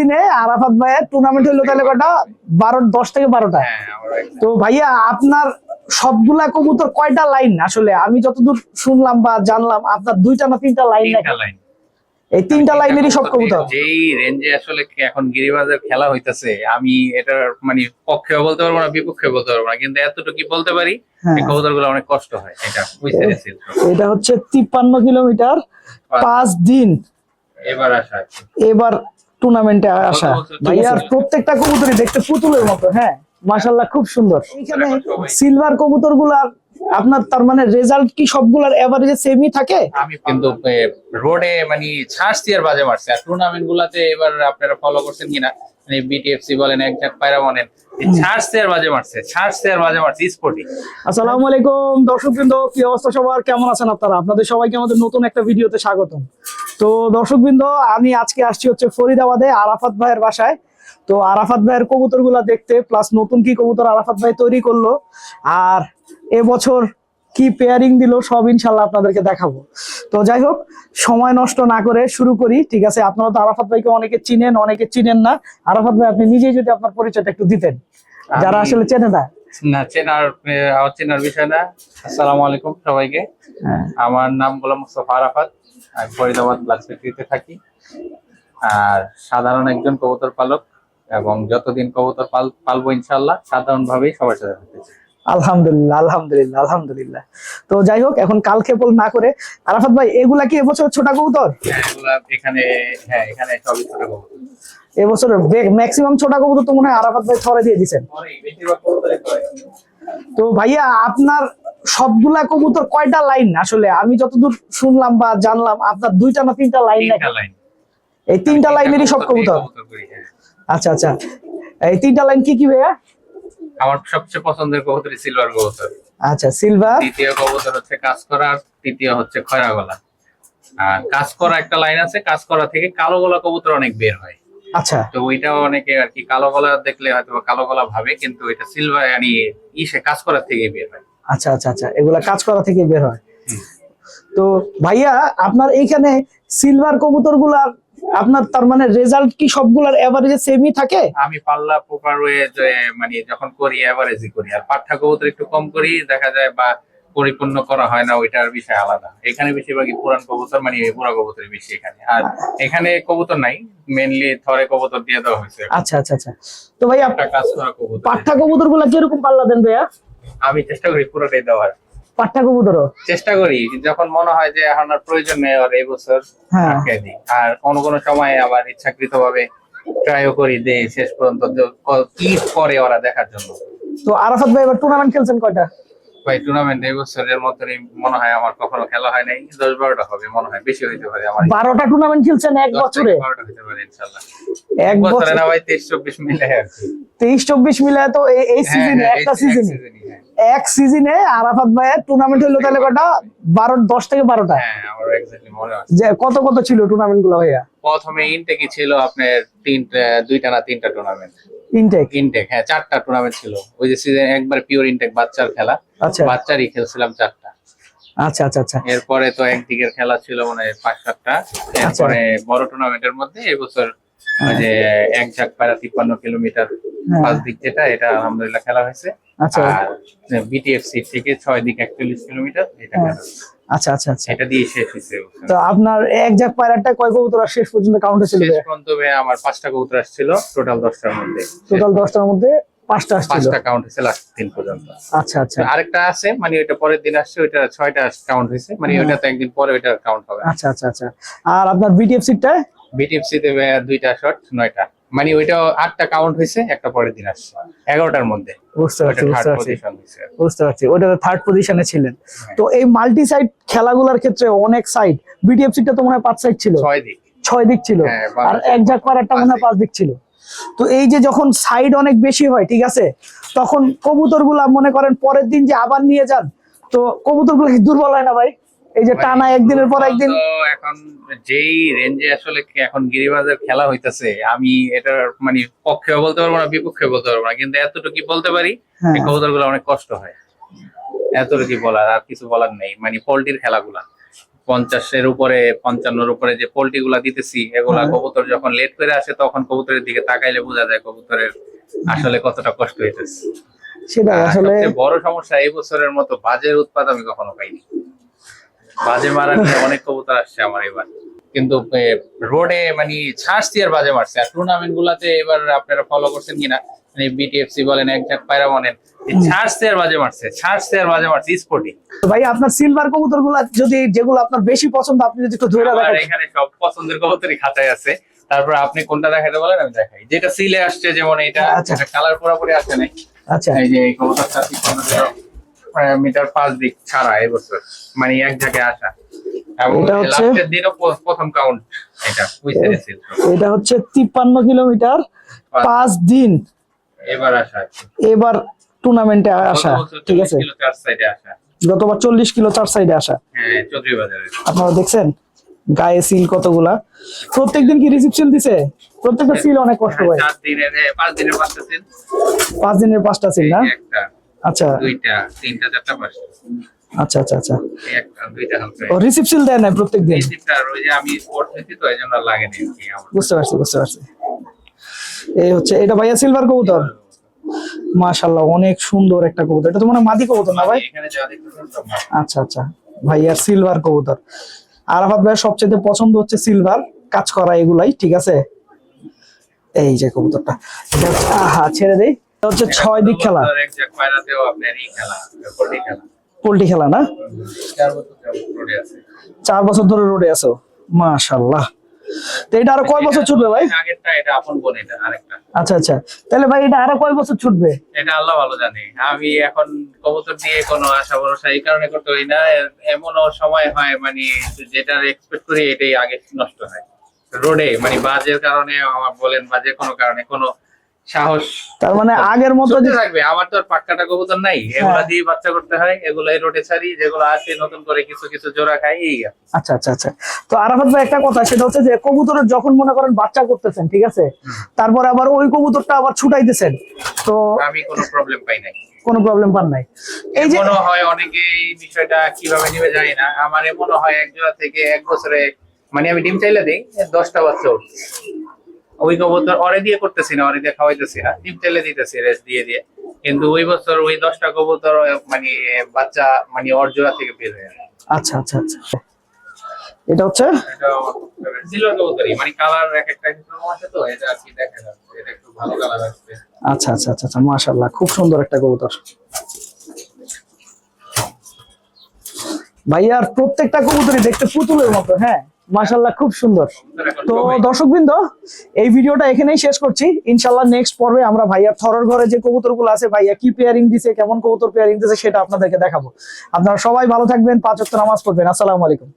সিজনে আরাফাত ভাইয়ের টুর্নামেন্ট হইল তাহলে কটা বারো দশ থেকে বারোটা। হ্যাঁ তো ভাইয়া আপনার সবগুলা কবুতর কয়টা লাইন? আসলে আমি যতদূর শুনলাম বা জানলাম আপনার দুইটা না তিনটা লাইন লাইন। এই তিনটা লাইনেরই সব কবুতর? যেই রেঞ্জে আসলে এখন গিরিবাজের খেলা হইতাছে আমি এটার মানে পক্ষে বলতে পারব না বিপক্ষে বলতে পারব না। কিন্তু এতটুকু বলতে পারি হ্যাঁ। এই কবুতরগুলো অনেক কষ্ট হয় এটা বুঝতে এটা হচ্ছে তিপ্পান্ন কিলোমিটার পাঁচ। দিন। এবার আসা এবার টুর্নামেন্টে আসা। ভাইয়ার প্রত্যেকটা কবুতরই দেখতে পুতুলের মতো হ্যাঁ? মাশাল্লাহ খুব সুন্দর। এখানে সিলভার কবুতরগুলার আপনার তার মানে রেজাল্ট কি সবগুলার এভারেজে সেমই থাকে? আমি কিন্তু রোডে মানে ছাড়ছি আর বাজে মারছে। আর টুর্নামেন্ট গুলাতে এবার আপনারা ফলো করছেন কিনা? মানে বিটিএফসি বলেন একজাক পায়রা বলেন ছাড়ছে আর বাজে মারছে ছাড়ছে আর বাজে মারছে স্পোর্টিং আসসালামু আলাইকুম দর্শকবৃন্দ কি অবস্থা সবার? কেমন আছেন আপনারা? আপনাদের সবাইকে আমাদের নতুন একটা ভিডিওতে স্বাগতম। তো দর্শকবৃন্দ আমি আজকে আসছি হচ্ছে ফরিদাবাদে আরাফাত ভাইয়ের বাসায়। তো আরাফাত ভাইয়ের কবুতরগুলা দেখতে প্লাস নতুন কি কবুতর আরাফাত ভাই তৈরি করল আর এবছর কি পেয়ারিং দিল সব ইনশাল্লাহ আপনাদেরকে দেখাবো। তো যাই হোক সময় নষ্ট না করে শুরু করি ঠিক আছে? আপনারা তো আরাফাত ভাইকে অনেকে চিনেন অনেকে চিনেন না। আরাফাত ভাই আপনি নিজেই যদি আপনার পরিচয়টা একটু দিতেন যারা আসলে চেনে না। না চেনার বিষয় না। আসসালামু আলাইকুম সবাইকে। হ্যাঁ। আমার নাম গোলাম মুস্তফা আরাফাত। ফরিদাবাদ ব্লাড ফ্যাক্টরিতে থাকি। আর সাধারণ একজন কবুতর পালক এবং যতদিন কবুতর পাল পালবো ইনশাল্লাহ সাধারণ ভাবেই সবার সাথে থাকতে চাই। আলহামদুলিল্লাহ আলহামদুলিল্লাহ আলহামদুলিল্লাহ। তো যাই হোক এখন কাল খেপল না করে। আরাফাত ভাই এগুলা কি এবছর ছোট কবুতর? এখানে হ্যাঁ এখানে সবই ছোট কবুতর। এবছর ম্যাক্সিমাম ছোট কবুতর তো মনে হয় আরাফাত ভাই ছড়ে দিয়ে করে। তো ভাইয়া আপনার সবগুলা কবুতর কয়টা লাইন? আসলে আমি যতদূর শুনলাম বা জানলাম আপনার দুইটা না তিনটা লাইন নাকি? এই তিনটা লাইনেরই সব কবুতর হ্যাঁ। আচ্ছা আচ্ছা। এই তিনটা লাইন কি কি ভাইয়া? আমার সবচেয়ে পছন্দের কবুতর সিলভার কবুতর। আচ্ছা সিলভার দ্বিতীয় কবুতর হচ্ছে কাজ করা আর তৃতীয় হচ্ছে খয়রা গলা আর কাজ করা একটা লাইন আছে কাজ করা থেকে কালো গলা কবুতর অনেক বের হয়। আচ্ছা। তো ওইটাও অনেকে আর কি কালো গলা দেখলে হয়তো কালো গলা ভাবে কিন্তু এটা সিলভার মানে ইসে কাজ করার থেকে বের হয়। আচ্ছা আচ্ছা আচ্ছা এগুলা কাজ করা থেকে বের হয়। তো ভাইয়া আপনার এইখানে সিলভার কবুতর আপনার তার মানে রেজাল্ট কি সবগুলার এভারেজে সেমই থাকে? আমি পাল্লা ওয়ে মানে যখন করি অ্যাভারেজই করি। আর পাঠ্যা কবুতর একটু কম করি দেখা যায় বা পরিপূর্ণ করা হয় না ওইটার বিষয় আলাদা। এখানে বেশিরভাগই পুরান কবুতর মানে পুরা কবুতর বেশি এখানে। আর এখানে কবুতর নাই মেনলি থরে কবুতর দিয়ে দেওয়া হয়েছে। আচ্ছা আচ্ছা আচ্ছা। তো ভাইয়া একটা কাজ করা কবুতর। পাঠ্যা কবুতরগুলা কীরকম পাল্লা দেন ভাইয়া? আমি চেষ্টা করি পুরোটাই দেওয়ার। কবুতরও? চেষ্টা করি যখন মনে হয় যে এখন আর প্রয়োজন নেই আর এই বছর হ্যাঁ। আটকে দিই। আর কোন কোনো সময় আবার ইচ্ছাকৃত ভাবে ট্রাইও করি যে শেষ পর্যন্ত কি করে ওরা দেখার জন্য। তো আরাফাত ভাই এবার টুর্নামেন্ট খেলছেন কয়টা? ভাই টুর্নামেন্ট এই বছরের মনে হয় আমার কখনো খেলা হয় নাই। দশ বারোটা হবে মনে হয় বেশি হইতে পারে আমার। বারোটা টুর্নামেন্ট খেলছেন এক বছরে? বারোটা হইতে পারে ইনশাল্লাহ। এক বছরে না ভাই তেইশ চব্বিশ মিলে তেইশ চব্বিশ মিলে তো এই- এই হ্যাঁ, সিজনে হ্যাঁ, একটা এক সিজনে হ্যাঁ। এক সিজনে আরাফাত ভাইয়ের টুর্নামেন্ট হইল তাহলে কটা? বারো দশ থেকে বারোটা? হ্যাঁ যে কত কত ছিল টুর্নামেন্টগুলো ভাইয়া? প্রথমে ইনটেকই ছিল আপনার তিনটা দুইটা না তিনটা টুর্নামেন্ট ইনটেক ইনটেক হ্যাঁ চারটা টুর্নামেন্ট ছিল। ওই যে সিজন একবার পিওর ইনটেক বাচ্চার খেলা। আচ্ছা। বাচ্চারই খেলছিলাম চারটা। আচ্ছা আচ্ছা আচ্ছা। এরপরে তো একদিকের খেলা ছিল মানে পাঁচ সাতটা এরপরে বড় টুর্নামেন্টের মধ্যে এবছর যে এক ঝাঁক পায়রা তিপ্পান্ন কিলোমিটার হ্যাঁ, পাঁচ দিক যেটা এটা আলহামদুলিল্লাহ খেলা হয়েছে। আচ্ছা। আর বিটিএফসি থেকে ছয় দিক একচল্লিশ কিলোমিটার এটা হ্যাঁ। খেলা হয়েছে। আচ্ছা আচ্ছা আচ্ছা। এটা দিয়ে শেষ হয়েছে তো আপনার এক জাক পায়রাটা কয় কবুতর আর শেষ পর্যন্ত কাউন্টে ছিল শেষ পর্যন্ত আমার পাঁচটা কবুতর আসছিল টোটাল দশটার মধ্যে। টোটাল দশটার মধ্যে পাঁচটা আসছিল। পাঁচটা কাউন্ট হয়েছে লাস্ট দিন পর্যন্ত। আচ্ছা আচ্ছা। আরেকটা আছে মানে পরের দিন আসছে ওইটা ছয়টা কাউন্ট হয়েছে মানে হ্যাঁ। তো একদিন পরে কাউন্ট হবে। আচ্ছা আচ্ছা আচ্ছা। আর আপনার দুইটা শট নয়টা। মানে ওইটা আটটা কাউন্ট হয়েছে একটা পরের দিন আসছে। এগারোটার মধ্যে। বুঝতে পারছি বুঝতে পারছি। বুঝতে পারছি ওটাতে থার্ড পজিশনে ছিলেন। তো এই মাল্টি সাইড খেলাগুলোর ক্ষেত্রে অনেক সাইড বিটিএফ সিটটা তো মনে হয় পাঁচ সাইড ছিল। ছয় দিক। ছয় দিক ছিল। হ্যাঁ, আর বারো এক ঝাঁক পাড়ারটা মনে হয় পাঁচ দিক ছিল। তো এই যে যখন সাইড অনেক বেশি হয় ঠিক আছে তখন কবুতরগুলা মনে করেন পরের দিন যে আবার নিয়ে যান তো কবুতরগুলো দুর্বল হয় না ভাই? এই যে টানা একদিনের পর একদিন এখন যেই রেঞ্জে আসলে এখন গিরিবাজের খেলা হইতাছে আমি এটার মানে পক্ষে বলতে পারব না বিপক্ষে বলতে পারব না। কিন্তু এতটুকু বলতে পারি হ্যাঁ। কবুতরগুলো অনেক কষ্ট হয়। এতটুকু বলার আর কিছু বলার নেই। মানে পোল্ট্রির খেলাগুলা। পঞ্চাশের উপরে পঞ্চান্নর উপরে যে পোল্ট্রি গুলা দিতেছি এগুলা হ্যাঁ। কবুতর যখন লেট করে আসে তখন কবুতরের দিকে তাকাইলে বোঝা যায় কবুতরের আসলে কতটা কষ্ট হইতেছে। আর আসলে বড় সমস্যা এই বছরের মতো বাজের উৎপাদ আমি কখনো পাইনি। বাজে মারা নিয়ে অনেক কবুতর আসছে আমার এবার। কিন্তু রোডে মানে ছাড় দিয়ে বাজে মারছে। আর টুর্নামেন্ট গুলাতে এবার আপনারা ফলো করছেন কিনা? মানে বিটিএফসি বলেন একজাক পায়রা বলেন বাজে মারছে বাজে মারছে স্পোর্টিং ভাই আপনার সিলভার কবুতরগুলা যদি যেগুলো আপনার বেশি পছন্দ আপনি যদি একটু ধরে রাখেন। এখানে সব পছন্দের কবুতরই খাতায় আছে। তারপর আপনি কোনটা দেখাতে বলেন আমি দেখাই। যেটা সিলে আসছে যেমন এটা আচ্ছা। কালার পুরোপুরি আসে নাই আচ্ছা। এই যে এই কবুতরটা মিটার পাঁচ দিক ছাড়া এবছর মানে এক জায়গায় আসা। এটা হচ্ছে- প্রথম কাউন্ট এটা এটা হচ্ছে তিপ্পান্ন কিলোমিটার পাঁচ। দিন। এবার আসা এবার টুর্নামেন্টে আসা ঠিক আছে? গতবার চল্লিশ কিলো চার সাইডে আসা। হ্যাঁ আপনারা দেখছেন? গায়ে সিল কতগুলা। প্রত্যেকদিন কি রিসিভ সিল দিছে? প্রত্যেকটা সিল অনেক কষ্ট হয় দিনের এ, পাঁচ দিনের পাঁচটা সিল পাঁচ দিনের পাঁচটা সিল না? একটা। আচ্ছা। দুইটা তিনটা চারটা পাঁচটা আচ্ছা আচ্ছা আচ্ছা। একটা দুইটা হালকা ও সিল দেয় না প্রত্যেকদিন? আর ওই যে আমি নিচ্ছি তো এই জন্য আর কি আমার। বুঝতে পারছি বুঝতে পারছি। এই হচ্ছে এটা ভাইয়া সিলভার কবুতর? মাশাল্লাহ অনেক সুন্দর একটা কবুতর। এটা তো মনে মাদি কবুতর না ভাই? এখানে যা দেখতেছেন আচ্ছা আচ্ছা। ভাইয়ার সিলভার কবুতর। আরাফাত ভাইয়ের সবচেয়ে পছন্দ হচ্ছে সিলভার কাজ করা এগুলাই ঠিক আছে? এই যে কবুতরটা। আহা ছেড়ে দেই। হচ্ছে ছয় দিক খেলা। পোল্ট্রি খেলা। না? চার বছর ধরে রোডে আছো? মাশাল্লাহ তো এটা আরও কয় বছর ছুটবে ভাই? আগেরটা এটা আপন বোন এটা আরেকটা। আচ্ছা আচ্ছা। তাহলে ভাই এটা আরও কয় বছর ছুটবে? এটা আল্লাহ ভালো জানে। আমি এখন কবুতর দিয়ে কোনো আশা ভরসা এই কারণে করতে হই না। এমনও সময় হয় মানে যেটা এক্সপেক্ট করি এটাই আগে নষ্ট হয়। রোডে মানে বাজের কারণে আমার বলেন বাজের কোনো কারণে কোনো সাহস। তার মানে আগের মতো যে- থাকবে। আমার তো আর পাক্কাটা কবুতর নাই। এগুলা দিয়ে বাচ্চা করতে হয়। এগুলো এই রোডে ছাড়ি যেগুলো আছে নতুন করে কিছু কিছু জোড়া খাই এই। আচ্ছা আচ্ছা আচ্ছা। তো আরাফাত ভাই একটা কথা সেটা হচ্ছে যে কবুতরের যখন মনে করেন বাচ্চা করতেছেন ঠিক আছে তারপরে আবার ওই কবুতরটা আবার ছুটাইতেছেন তো আমি কোনো প্রবলেম পাই নাই। কোনো প্রবলেম পান নাই। এই যে এমনও হয় অনেকে এই বিষয়টা কীভাবে নিবে জানি না। আমার মনে হয় এক জোড়া থেকে এক বছরে মানে আমি ডিম চাইলে দিই দশটা বাচ্চা উঠছে ওই কবুতর অরে দিয়ে করতেছি না অরে দিয়ে খাওয়াইতেছি না। ডিম দিতেছি রেস্ট দিয়ে দিয়ে। কিন্তু ওই বছর ওই দশটা কবুতর মানে বাচ্চা মানে ওর জোড়া থেকে বের হয়ে আচ্ছা আচ্ছা আচ্ছা। এটা হচ্ছে? মানে আচ্ছা আচ্ছা আচ্ছা আচ্ছা মাশাল্লাহ খুব সুন্দর একটা কবুতর। ভাইয়ার প্রত্যেকটা কবুতরই দেখতে পুতুলের মতো হ্যাঁ? মাশাল্লাহ খুব সুন্দর। তো দর্শক দর্শকবৃন্দ, এই ভিডিওটা এখানেই শেষ করছি। ইনশাল্লাহ নেক্সট পর্বে আমরা ভাইয়া থরর ঘরে যে কবুতরগুলো আছে, ভাইয়া কি পেয়ারিং দিছে, কেমন কবুতর পেয়ারিং দিছে, সেটা আপনাদেরকে দেখাবো। আপনারা সবাই ভালো থাকবেন, পাঁচ নামাজ পড়বেন। আসসালামু আলাইকুম।